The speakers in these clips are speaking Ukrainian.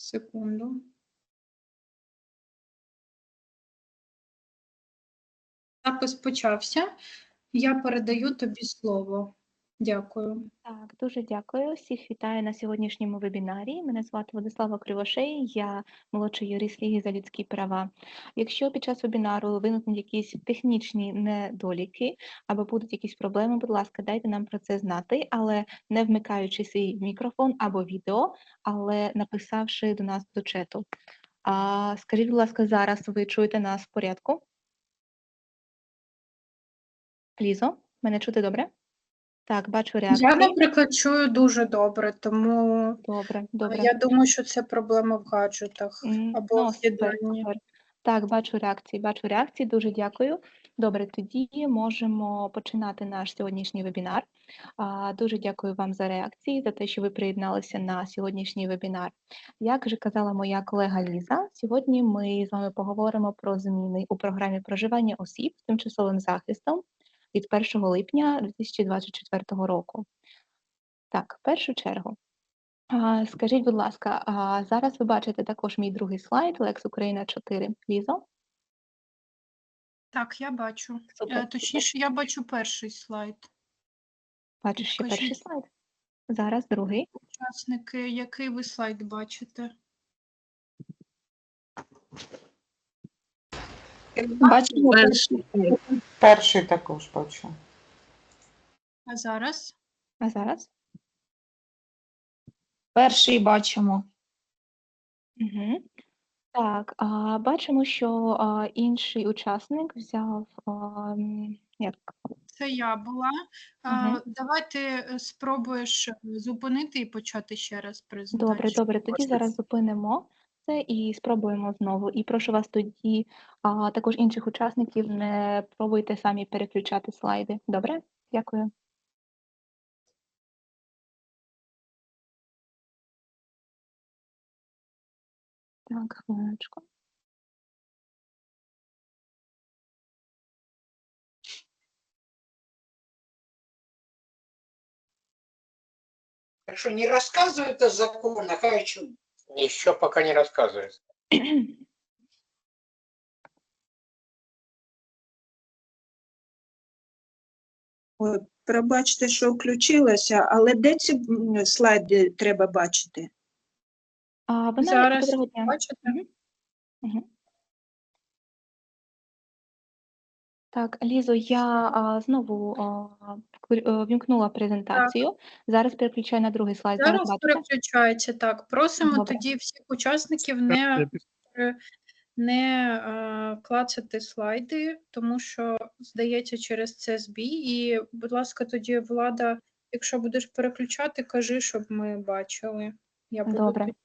Секунду. Запис почався. Я передаю тобі слово. Дякую. Так, дуже дякую. Всіх вітаю на сьогоднішньому вебінарі. Мене звати Владислава Кривошей, я молодший юрист Ліги за людські права. Якщо під час вебінару виникнуть якісь технічні недоліки або будуть якісь проблеми, будь ласка, дайте нам про це знати, але не вмикаючи свій мікрофон або відео, але написавши до нас до чату. А, скажіть, будь ласка, зараз ви чуєте нас в порядку? Лізо, мене чути добре? Так, бачу реакцію. Я, наприклад, чую дуже добре, тому Добре, е, добре. я думаю, що це проблема в гаджетах М, або ну, в супер. Так, бачу реакції, бачу реакції, дуже дякую. Добре, тоді можемо починати наш сьогоднішній вебінар. А, Дуже дякую вам за реакції, за те, що ви приєдналися на сьогоднішній вебінар. Як вже казала моя колега Ліза, сьогодні ми з вами поговоримо про зміни у програмі проживання осіб з тимчасовим захистом від 1 липня 2024 року. Так, в першу чергу. Скажіть, будь ласка, зараз ви бачите також мій другий слайд Lex Україна 4. Лізо? Так, я бачу. Супер, Е. Точніше, я бачу перший слайд. Бачиш ще перший слайд? Зараз другий. Учасники, який ви слайд бачите? Бачимо перший. Перший також бачу. А зараз? А зараз? Перший бачимо. Угу. Так, а, бачимо, що а, інший учасник взяв а, як? Це я була. А, Мгм. Давайте е, спробуєш е, зупинити і почати ще раз презентацію. Добре, добре. Тоді зараз зупинимо це і спробуємо знову. І прошу вас тоді а, також інших учасників не пробуйте самі переключати слайди. Добре? Дякую. Так, хвилиночку. Что не рассказывают о законах, а о чем? Еще пока не рассказывает. Ой, Пробачте, що включилася, але де ці слайди треба бачити? А, вона Зараз доброго. Бачите? Мгм. Так, Лізо, я а, знову а, вімкнула презентацію. Зараз переключаю на другий слайд. Зараз Зараз переключається так. Просимо Добре. тоді всіх учасників не, е, не е, клацати слайди, тому що, здається, через це збій. І, будь ласка, тоді влада, якщо будеш переключати, кажи, щоб ми бачили. Я буду Добре, тоді.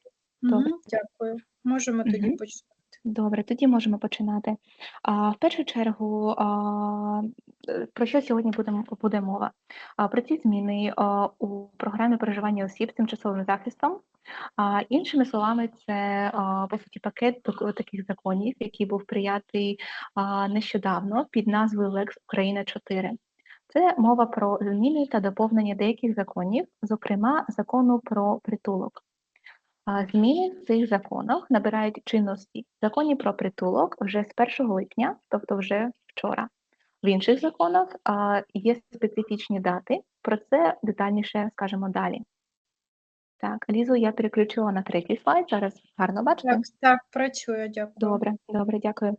добре. Дякую. Можемо тоді Мгм. почати. Добре, тоді можемо починати. А, в першу чергу, а, е, про що сьогодні будемо, буде мова? А, про ці зміни а, у програмі проживання осіб з тимчасовим захистом. А, іншими словами, це а, по суті пакет таких законів, який був приятий а, нещодавно під назвою Lex Україна 4. Це мова про зміни та доповнення деяких законів, зокрема закону про притулок. Зміни в цих законах набирають чинності в законі про притулок вже з 1 липня, тобто вже вчора. В інших законах є специфічні дати, про це детальніше скажемо далі. Так, Лізу, я переключила на третій слайд. Зараз гарно бачите? Так, так, працює, дякую. Добре, добре, дякую.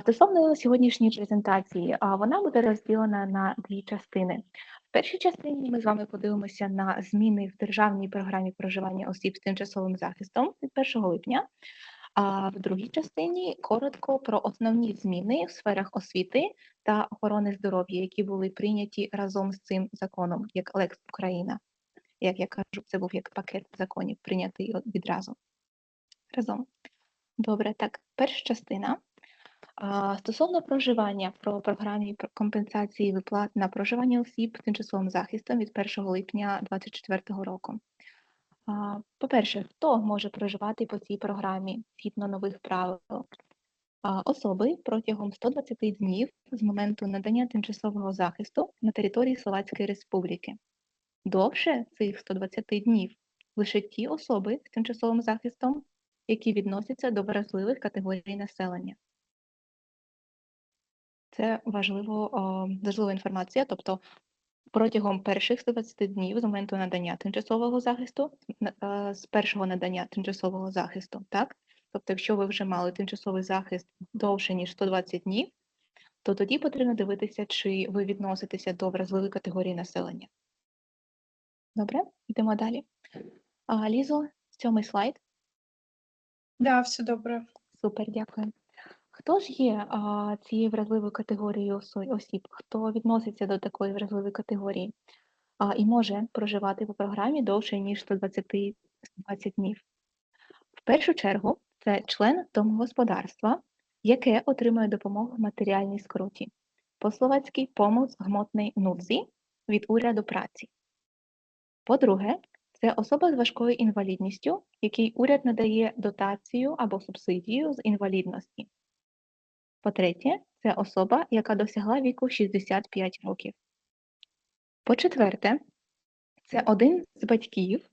Стосовно сьогоднішньої презентації, вона буде розділена на дві частини. В першій частині ми з вами подивимося на зміни в державній програмі проживання осіб з тимчасовим захистом від 1 липня. А в другій частині коротко про основні зміни в сферах освіти та охорони здоров'я, які були прийняті разом з цим законом, як Лекс Україна. Як я кажу, це був як пакет законів, прийнятий відразу разом. Добре, так, перша частина. Стосовно проживання про програмі компенсації виплат на проживання осіб з тимчасовим захистом від 1 липня 2024 року. По-перше, хто може проживати по цій програмі згідно нових правил? Особи протягом 120 днів з моменту надання тимчасового захисту на території Словацької Республіки. Довше цих 120 днів лише ті особи з тимчасовим захистом, які відносяться до вразливих категорій населення. Це важливо, важлива інформація, тобто протягом перших 120 днів з моменту надання тимчасового захисту, з першого надання тимчасового захисту, так? Тобто, якщо ви вже мали тимчасовий захист довше, ніж 120 днів, то тоді потрібно дивитися, чи ви відноситеся до вразливої категорії населення. Добре, йдемо далі. А, Лізо, сьомий слайд. Да, все добре. Супер, дякую. Хто ж є а, цією вразливою категорією осіб? Хто відноситься до такої вразливої категорії а, і може проживати по програмі довше, ніж 120, 120 днів? В першу чергу це член домогосподарства, яке отримує допомогу в матеріальній скруті. По-словацьки помоc гмотnej нудзі від уряду праці. По-друге, це особа з важкою інвалідністю, якій уряд надає дотацію або субсидію з інвалідності. По-третє, це особа, яка досягла віку 65 років. По-четверте, це один з батьків,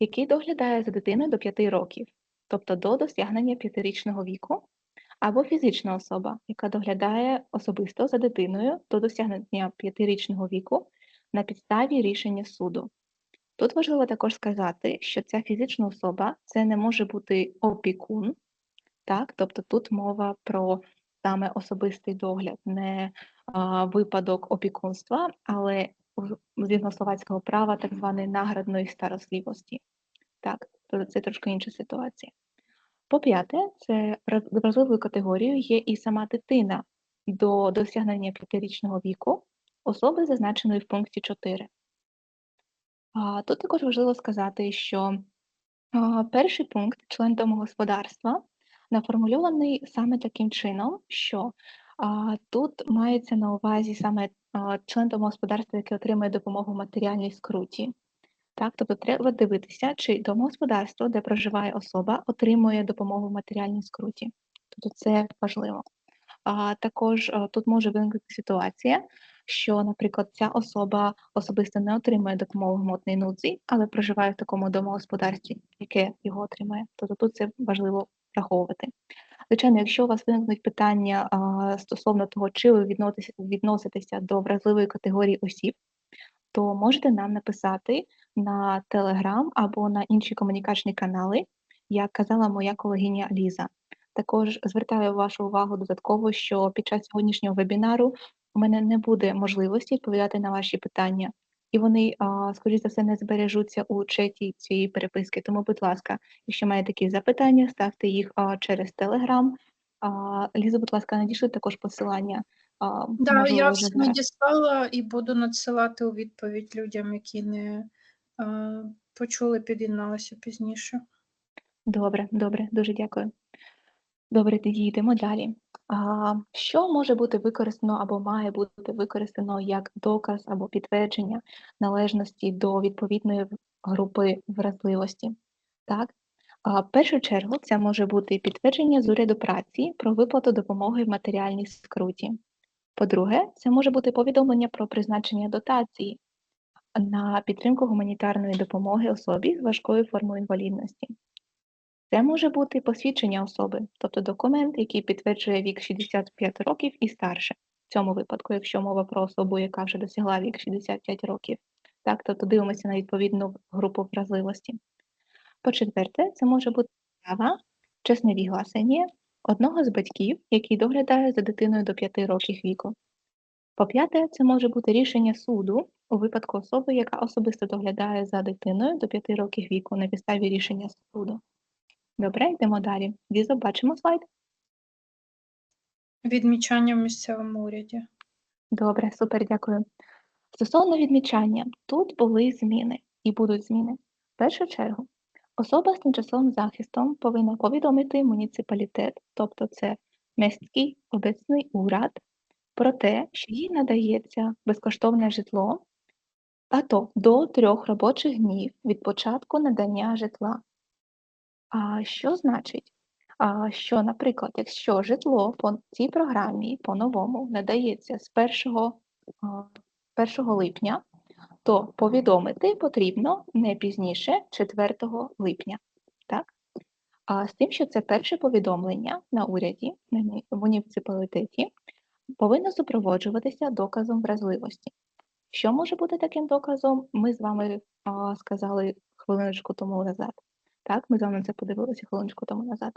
який доглядає за дитиною до 5 років, тобто до досягнення п'ятирічного віку, або фізична особа, яка доглядає особисто за дитиною до досягнення п'ятирічного віку на підставі рішення суду. Тут важливо також сказати, що ця фізична особа це не може бути опікун, так? Тобто тут мова про саме особистий догляд, не випадок опікунства, але згідно словацького права так званої наградної старосливості. Так, тобто це трошки інша ситуація. По-п'яте, це вразливою категорією є і сама дитина до досягнення п'ятирічного віку особи, зазначеної в пункті 4. А, Тут також важливо сказати, що перший пункт, член домогосподарства, наформульований саме таким чином, що а, тут мається на увазі саме а, член домогосподарства, який отримує допомогу в матеріальній скруті. Так, тобто треба дивитися, чи домогосподарство, де проживає особа, отримує допомогу в матеріальній скруті. Тобто це важливо. А також а, тут може виникнути ситуація, що, наприклад, ця особа особисто не отримує допомогу в гмотній нудзі, але проживає в такому домогосподарстві, яке його отримує. Тобто тут це важливо враховувати. Звичайно, якщо у вас виникнуть питання а, стосовно того, чи ви відноситеся, до вразливої категорії осіб, то можете нам написати на Telegram або на інші комунікаційні канали, як казала моя колегиня Ліза. Також звертаю вашу увагу додатково, що під час сьогоднішнього вебінару у мене не буде можливості відповідати на ваші питання, і вони, скоріш за все, не збережуться у чаті цієї переписки. Тому, будь ласка, якщо маєте якісь запитання, ставте їх через. А, Ліза, будь ласка, надійшли також посилання. а, Да, я вже надіслала і буду надсилати у відповідь людям, які не почули, під'єдналися пізніше. Добре, добре, дуже дякую. Добре, тоді йдемо далі. Що може бути використано або має бути використано як доказ або підтвердження належності до відповідної групи вразливості? Так? В першу чергу це може бути підтвердження з уряду праці про виплату допомоги в матеріальній скруті. По-друге, це може бути повідомлення про призначення дотації на підтримку гуманітарної допомоги особі з важкою формою інвалідності. Це може бути посвідчення особи, тобто документ, який підтверджує вік 65 років і старше. В цьому випадку, якщо мова про особу, яка вже досягла вік 65 років, так, тобто дивимося на відповідну групу вразливості. По-четверте, це може бути заява, чесне вігласення одного з батьків, який доглядає за дитиною до 5 років віку. По-п'яте, це може бути рішення суду у випадку особи, яка особисто доглядає за дитиною до 5 років віку на підставі рішення суду. Добре, йдемо далі. Лізо, бачимо слайд? Відмічання в місцевому уряді. Добре, супер, дякую. Стосовно відмічання, тут були зміни і будуть зміни. В першу чергу, особа з тимчасовим захистом повинна повідомити муніципалітет, тобто це міський обecний уряд, про те, що їй надається безкоштовне житло, а то до трьох робочих днів від початку надання житла. Що значить? Що, наприклад, якщо житло по цій програмі по-новому надається з 1, 1 липня, то повідомити потрібно не пізніше 4 липня. Так? А з тим, що це перше повідомлення на уряді, в муніципалітеті, повинно супроводжуватися доказом вразливості. Що може бути таким доказом? Ми з вами а, сказали хвилиночку тому назад. Так, ми з вами це подивилися хвилиночку тому назад.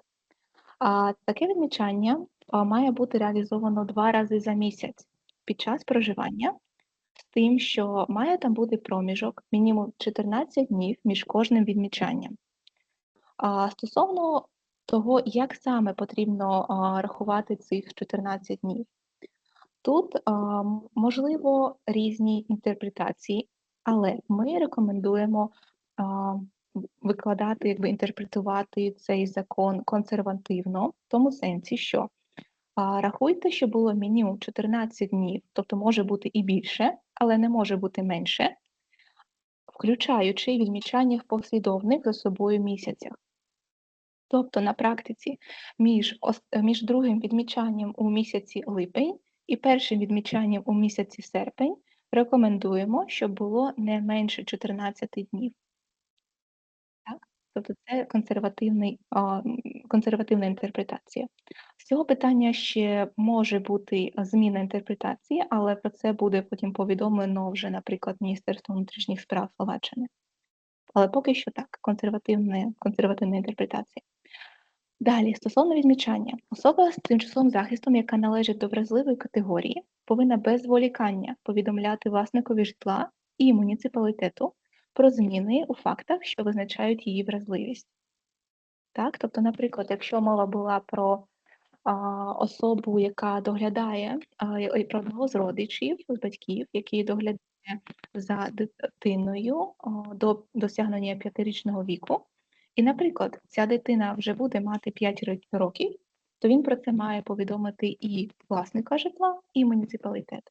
А таке відмічання а, має бути реалізовано два рази за місяць під час проживання, з тим, що має там бути проміжок мінімум 14 днів між кожним відмічанням. А, стосовно того, як саме потрібно а, рахувати цих 14 днів, тут а, можливо різні інтерпретації, але ми рекомендуємо а, викладати, якби інтерпретувати цей закон консервативно, в тому сенсі, що а, рахуйте, що було мінімум 14 днів, тобто може бути і більше, але не може бути менше, включаючи відмічання в послідовних за собою місяцях. Тобто на практиці між, між другим відмічанням у місяці липень і першим відмічанням у місяці серпень рекомендуємо, щоб було не менше 14 днів. Тобто це консервативний, консервативна інтерпретація. З цього питання ще може бути зміна інтерпретації, але про це буде потім повідомлено вже, наприклад, Міністерство внутрішніх справ Словаччини. Але поки що так, консервативна, консервативна інтерпретація. Далі, стосовно відмічання, особа з тимчасовим захистом, яка належить до вразливої категорії, повинна без зволікання повідомляти власникові житла і муніципалітету про зміни у фактах, що визначають її вразливість. Так, тобто, наприклад, якщо мова була про а, особу, яка доглядає а, про одного з родичів, з батьків, який доглядає за дитиною а, до досягнення п'ятирічного віку, і, наприклад, ця дитина вже буде мати 5 років, то він про це має повідомити і власника житла, і муніципалітет.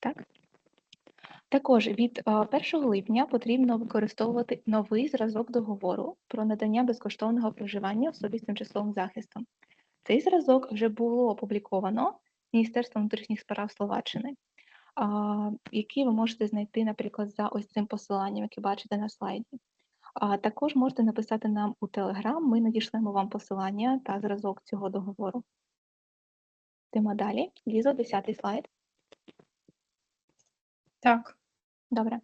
Так? Також від е, 1 липня потрібно використовувати новий зразок договору про надання безкоштовного проживання особі з тимчасовим захистом. Цей зразок вже було опубліковано Міністерством внутрішніх справ Словаччини, який ви можете знайти, наприклад, за ось цим посиланням, яке бачите на слайді. Також можете написати нам у Telegram, ми надішлемо вам посилання та зразок цього договору. Йдемо далі. Лізо, 10 слайд. Так, Добре.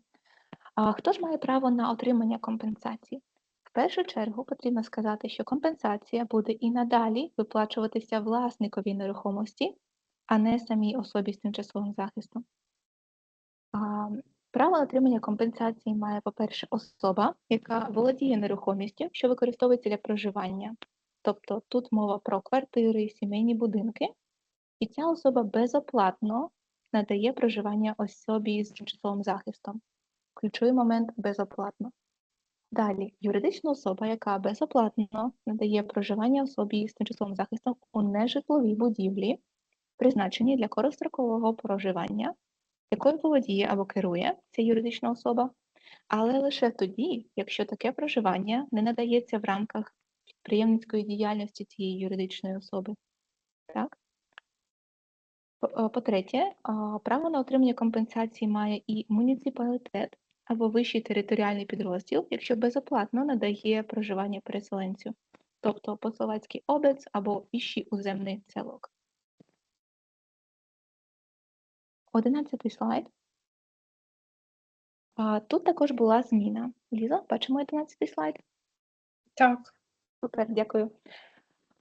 А хто ж має право на отримання компенсації? В першу чергу потрібно сказати, що компенсація буде і надалі виплачуватися власникові нерухомості, а не самій особі з тимчасовим захистом. Право на отримання компенсації має, по-перше, особа, яка володіє нерухомістю, що використовується для проживання. Тобто тут мова про квартири, сімейні будинки, і ця особа безоплатно надає проживання особі з тимчасовим захистом. Ключовий момент безоплатно. Далі, юридична особа, яка безоплатно надає проживання особі з тимчасовим захистом у нежитловій будівлі, призначеній для короткострокового проживання, якою володіє або керує ця юридична особа, але лише тоді, якщо таке проживання не надається в рамках підприємницької діяльності цієї юридичної особи. Так? Е, По-третє, право на отримання компенсації має і муніципалітет або вищий територіальний підрозділ, якщо безоплатно надає проживання переселенцю, тобто Пословацький обець або Іщий уземний целок. Одинадцятий слайд. Тут також була зміна. Ліза, бачимо одинадцятий слайд? так, Супер, дякую.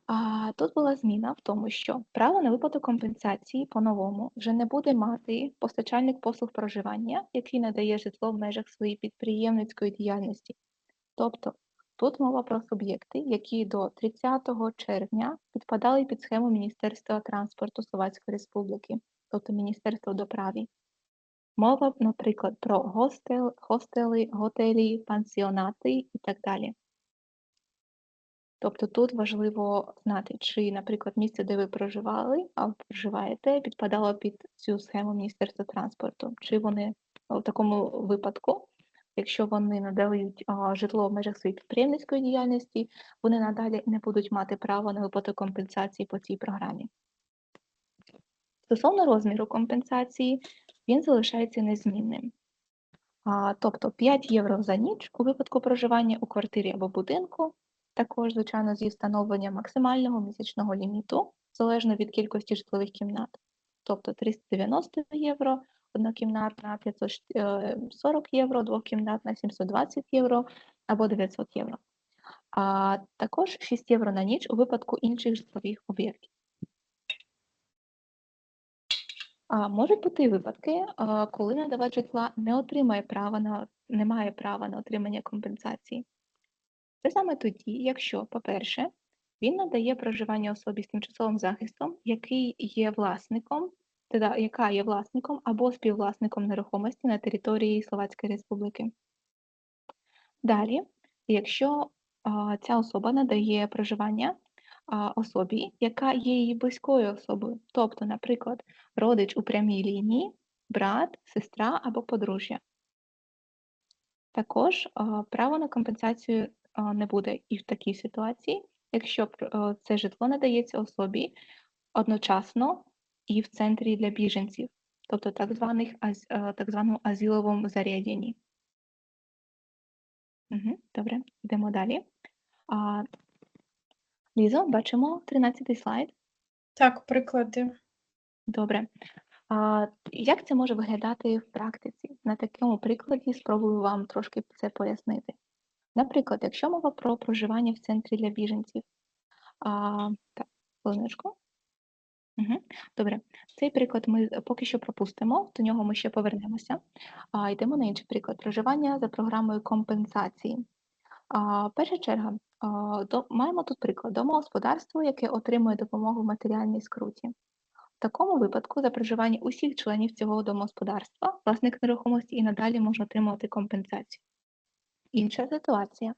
А, тут була зміна в тому, що право на виплату компенсації по-новому вже не буде мати постачальник послуг проживання, який надає житло в межах своєї підприємницької діяльності. Тобто тут мова про суб'єкти, які до 30 червня підпадали під схему Міністерства транспорту Словацької Республіки, тобто Міністерство доправі. Мова, наприклад, про гостел, хостели, готелі, пансіонати і так далі. Тобто тут важливо знати, чи, наприклад, місце, де ви проживали, а ви проживаєте, підпадало під цю схему Міністерства транспорту, чи вони в такому випадку, якщо вони надають житло в межах своєї підприємницької діяльності, вони надалі не будуть мати право на виплату компенсації по цій програмі. Стосовно розміру компенсації, він залишається незмінним. А, тобто 5 євро за ніч у випадку проживання у квартирі або будинку, також, звичайно, зі встановленням максимального місячного ліміту, залежно від кількості житлових кімнат. Тобто 390 євро однокімнатна, 540 євро двокімнатна, 720 євро або 900 євро. А також 6 євро на ніч у випадку інших житлових об'єктів. А, можуть бути випадки, коли надавач житла не отримає права на не має права на отримання компенсації. Це саме тоді, якщо, по-перше, він надає проживання особі з тимчасовим захистом, який є власником, teda, яка є власником або співвласником нерухомості на території Словацької Республіки. Далі, якщо а, ця особа надає проживання а, особі, яка є її близькою особою, тобто, наприклад, родич у прямій лінії, брат, сестра або подружжя. Також а, право на компенсацію не буде і в такій ситуації, якщо е, це житло надається особі одночасно і в центрі для біженців, тобто так званих е, так званому азиловому заряденні. Угу, добре, йдемо далі. А, Лізо, бачимо 13 слайд. Так, приклади. Добре. А, як це може виглядати в практиці? На такому прикладі спробую вам трошки це пояснити. Наприклад, якщо мова про проживання в центрі для біженців. А, так, хвилиночку. Угу. Добре, цей приклад ми поки що пропустимо, до нього ми ще повернемося. А, йдемо на інший приклад проживання за програмою компенсації. А, перша черга. А, до, маємо тут приклад домогосподарство, яке отримує допомогу в матеріальній скруті. В такому випадку за проживання усіх членів цього домогосподарства власник нерухомості і надалі може отримувати компенсацію. Інша ситуація.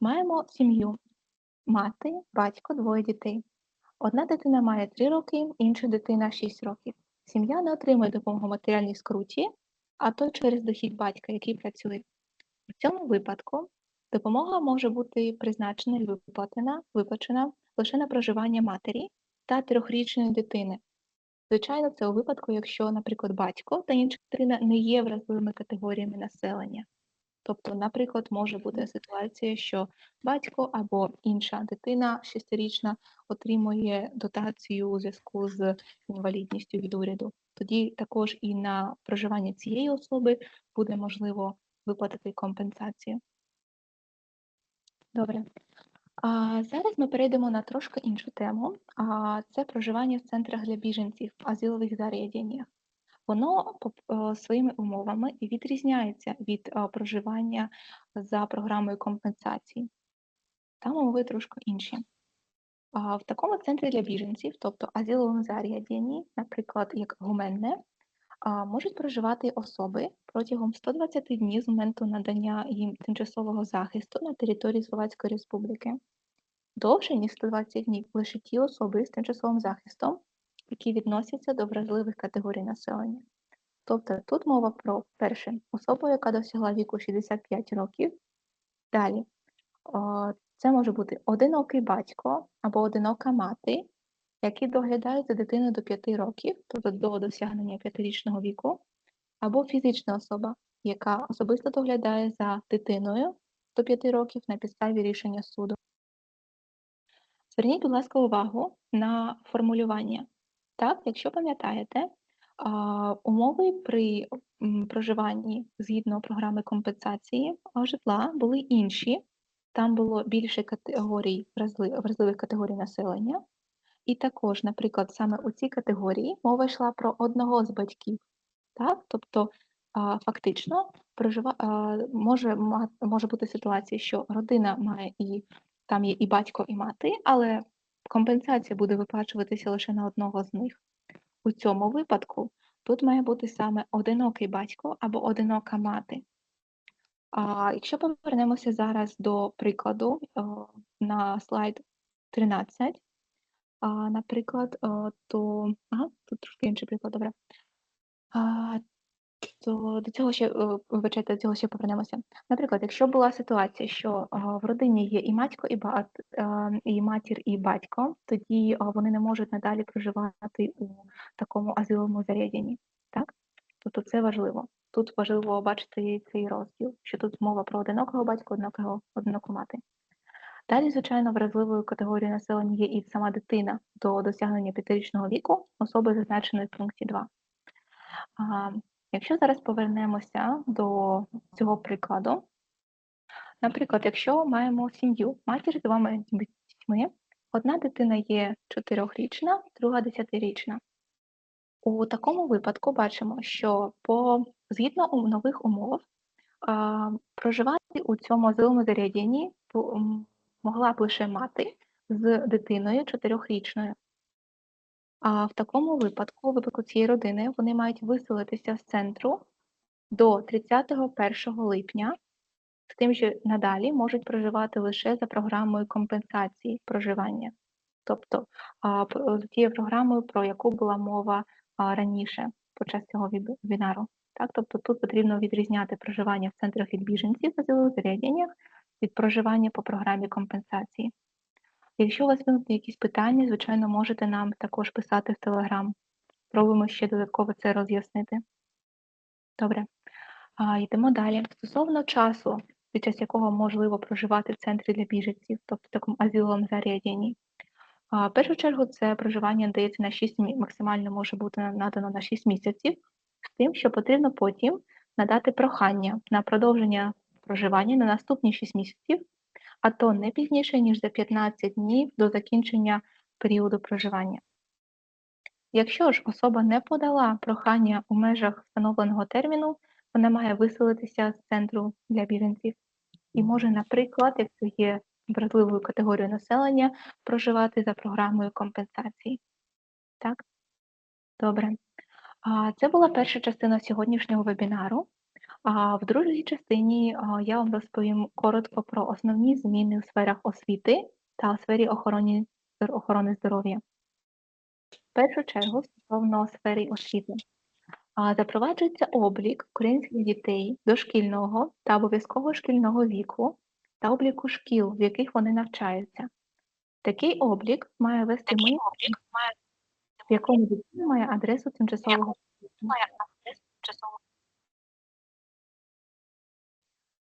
Маємо сім'ю, мати, батько, двоє дітей. Одна дитина має 3 роки, інша дитина 6 років. Сім'я не отримує допомогу матеріальній скруті, а то через дохід батька, який працює. В цьому випадку допомога може бути призначена і виплатена, виплачена лише на проживання матері та трьохрічної дитини. Звичайно, це у випадку, якщо, наприклад, батько та інша дитина не є вразливими категоріями населення. Тобто, наприклад, може бути ситуація, що батько або інша дитина шестирічна отримує дотацію у зв'язку з інвалідністю від уряду. Тоді також і на проживання цієї особи буде можливо виплатити компенсацію. Добре. А зараз ми перейдемо на трошки іншу тему. А це проживання в центрах для біженців, в азилових зарядіннях. Воно е, своїми умовами відрізняється від е, проживання за програмою компенсації. Там умови трошки інші. В такому центрі для біженців, тобто азиловому зарядінні, наприклад, як гуменне, можуть проживати особи протягом 120 днів з моменту надання їм тимчасового захисту на території Словацької Республіки. Довше, ніж 120 днів, лише ті особи з тимчасовим захистом, які відносяться до вразливих категорій населення. Тобто тут мова про перше особу, яка досягла віку 65 років. Далі це може бути одинокий батько або одинока мати, які доглядають за дитиною до 5 років, тобто до досягнення 5-річного віку, або фізична особа, яка особисто доглядає за дитиною до 5 років на підставі рішення суду. Зверніть, будь ласка, увагу на формулювання. Так, якщо пам'ятаєте, умови при проживанні згідно програми компенсації житла були інші. Там було більше категорій вразливих категорій населення. І також, наприклад, саме у цій категорії мова йшла про одного з батьків. Так? Тобто, фактично, прожива... може, може бути ситуація, що родина має і там є і батько, і мати, але компенсація буде виплачуватися лише на одного з них. У цьому випадку тут має бути саме одинокий батько або одинока мати. А якщо повернемося зараз до прикладу е, на слайд 13, наприклад, е, то ага, тут трошки інший приклад, добре. То до цього ще е, вибачайте, до цього ще повернемося. Наприклад, якщо була ситуація, що а, в родині є і матько, і бат, е, і матір, і батько, тоді вони не можуть надалі проживати у такому азиловому зарядінні. Так? Тобто це важливо. тут важливо бачити цей розділ, що тут мова про одинокого батька, одинокого, одиноку мати. Далі, звичайно, вразливою категорією населення є і сама дитина до досягнення п'ятирічного віку, особи зазначеної в пункті 2. А, якщо зараз повернемося до цього прикладу, наприклад, якщо маємо сім'ю, матір з двома дітьми, одна дитина є чотирьохрічна, друга десятирічна. У такому випадку бачимо, що по згідно у нових умов проживати у цьому азиловому зарядінні могла б лише мати з дитиною чотирьохрічною. А в такому випадку, у випадку цієї родини, вони мають виселитися з центру до 31 липня, з тим, що надалі можуть проживати лише за програмою компенсації проживання. Тобто а, п- з тією програмою, про яку була мова раніше під час цього вебі- вебінару. Так, тобто тут потрібно відрізняти проживання в центрах від біженців в азилових зарядіннях від проживання по програмі компенсації. Якщо у вас виникнуть якісь питання, звичайно, можете нам також писати в Телеграм. Спробуємо ще додатково це роз'яснити. Добре. А, йдемо далі. Стосовно часу, під час якого можливо проживати в центрі для біженців, тобто в такому азиловому зарядінні. А, в першу чергу це проживання дається на 6 мі... максимально може бути надано на 6 місяців, з тим, що потрібно потім надати прохання на продовження проживання на наступні 6 місяців, а то не пізніше, ніж за 15 днів до закінчення періоду проживання. Якщо ж особа не подала прохання у межах встановленого терміну, вона має виселитися з центру для біженців і може, наприклад, як це є вразливою категорією населення, проживати за програмою компенсації. Так? Добре. Це була перша частина сьогоднішнього вебінару. А в другій частині я вам розповім коротко про основні зміни у сферах освіти та у сфері охорони, охорони здоров'я. В першу чергу стосовно сфери освіти. Запроваджується облік українських дітей дошкільного та обов'язкового шкільного віку та обліку шкіл, в яких вони навчаються. Такий облік має вести ми, в якому дитина має адресу тимчасового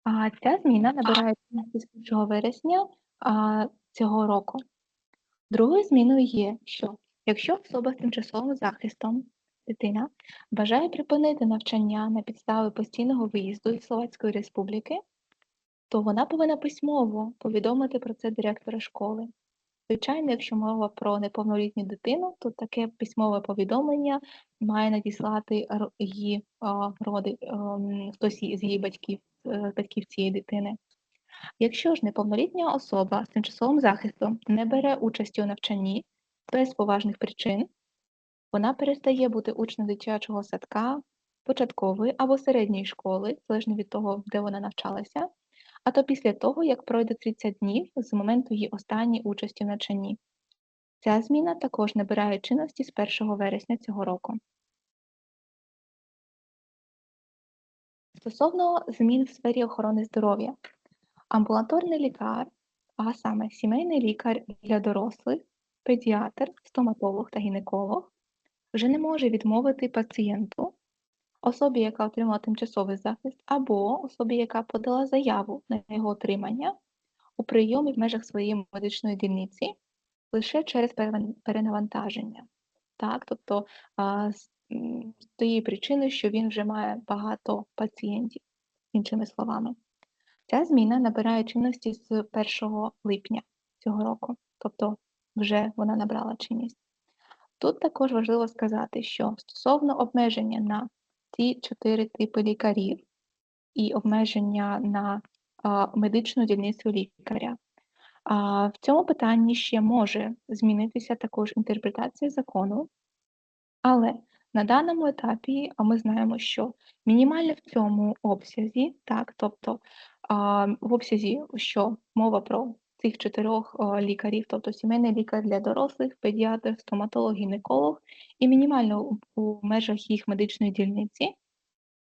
А ця зміна набирає чинності з 1 вересня а, цього року. Другою зміною є, що якщо особа з тимчасовим захистом, дитина, бажає припинити навчання на підставі постійного виїзду із Словацької Республіки, то вона повинна письмово повідомити про це директора школи. Звичайно, якщо мова про неповнолітню дитину, то таке письмове повідомлення має надіслати її роди, ем, хтось із її батьків, е, батьків цієї дитини. Якщо ж неповнолітня особа з тимчасовим захистом не бере участі у навчанні без поважних причин, вона перестає бути учнем дитячого садка, початкової або середньої школи, залежно від того, де вона навчалася, а то після того, як пройде 30 днів з моменту її останньої участі в навчанні. Ця зміна також набирає чинності з 1 вересня цього року. Стосовно змін в сфері охорони здоров'я, амбулаторний лікар, а саме сімейний лікар для дорослих, педіатр, стоматолог та гінеколог, вже не може відмовити пацієнту, особі, яка отримала тимчасовий захист, або особі, яка подала заяву на його отримання у прийомі в межах своєї медичної дільниці лише через перенавантаження. Так, тобто а, з з тієї причини, що він вже має багато пацієнтів, іншими словами. Ця зміна набирає чинності з 1 липня цього року, тобто вже вона набрала чинність. Тут також важливо сказати, що стосовно обмеження на ці чотири типи лікарів і обмеження на медичну дільницю лікаря, в цьому питанні ще може змінитися також інтерпретація закону, але на даному етапі ми знаємо, що мінімально в цьому обсязі, так, тобто в обсязі, що мова про цих чотирьох лікарів, тобто сімейний лікар для дорослих, педіатр, стоматолог, гінеколог, і мінімально у, межах їх медичної дільниці,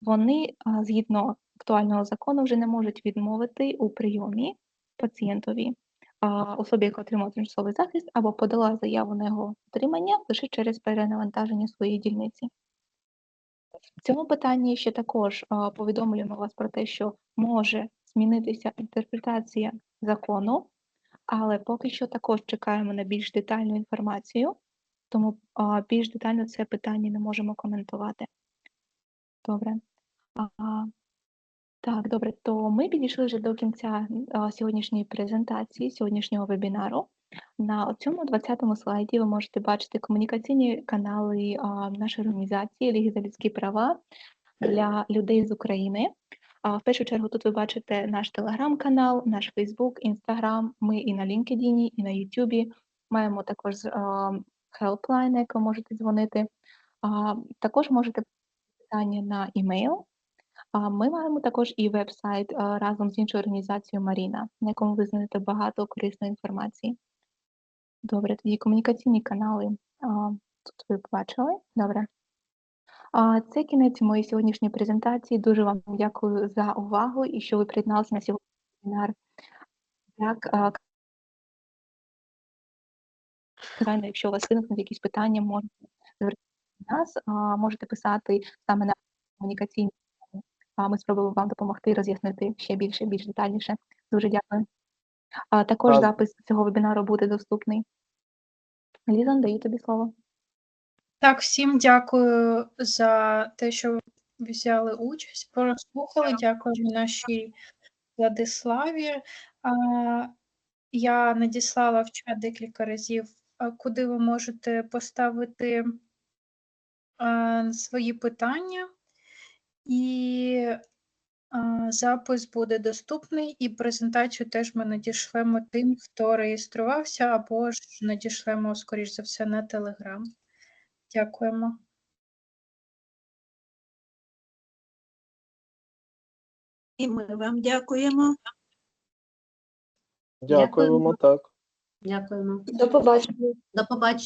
вони згідно актуального закону вже не можуть відмовити у прийомі пацієнтові особі, яка отримала тимчасовий захист, або подала заяву на його отримання лише через перенавантаження своєї дільниці. В цьому питанні ще також повідомлюємо вас про те, що може змінитися інтерпретація закону, але поки що також чекаємо на більш детальну інформацію, тому більш детально це питання не можемо коментувати. Добре. Так, добре, то ми підійшли вже до кінця сьогоднішньої презентації, сьогоднішнього вебінару. На цьому 20-му слайді ви можете бачити комунікаційні канали нашої організації Ліги за людські права для людей з України. А в першу чергу тут ви бачите наш телеграм-канал, наш Фейсбук, Інстаграм. Ми і на LinkedIn, і на Ютубі. Маємо також хелплайн, на який можете дзвонити. А, Також можете питання на імейл. А, Ми маємо також і веб-сайт разом з іншою організацією Маріна, на якому ви знайдете багато корисної інформації. Добре, тоді комунікаційні канали а, тут ви бачили. Добре. Це кінець моєї сьогоднішньої презентації. Дуже вам дякую за увагу і що ви приєдналися на сьогоднішній вебінар. Так, звичайно, якщо у вас виникнуть якісь питання, можете звернутися до нас, можете писати саме на комунікаційні. Ми спробуємо вам допомогти роз'яснити ще більше, більш детальніше. Дуже дякую. Також Так. запис цього вебінару буде доступний. Ліза, даю тобі слово. Так, всім дякую за те, що ви взяли участь, прослухали. Дякуємо нашій Владиславі. Я надіслала в чат декілька разів, куди ви можете поставити свої питання, і запис буде доступний, і презентацію теж ми надішлемо тим, хто реєструвався, або ж надішлемо, скоріш за все, на Телеграм. Дякуємо. І ми вам дякуємо. Дякуємо, так. Дякуємо. До побачення. До побачення.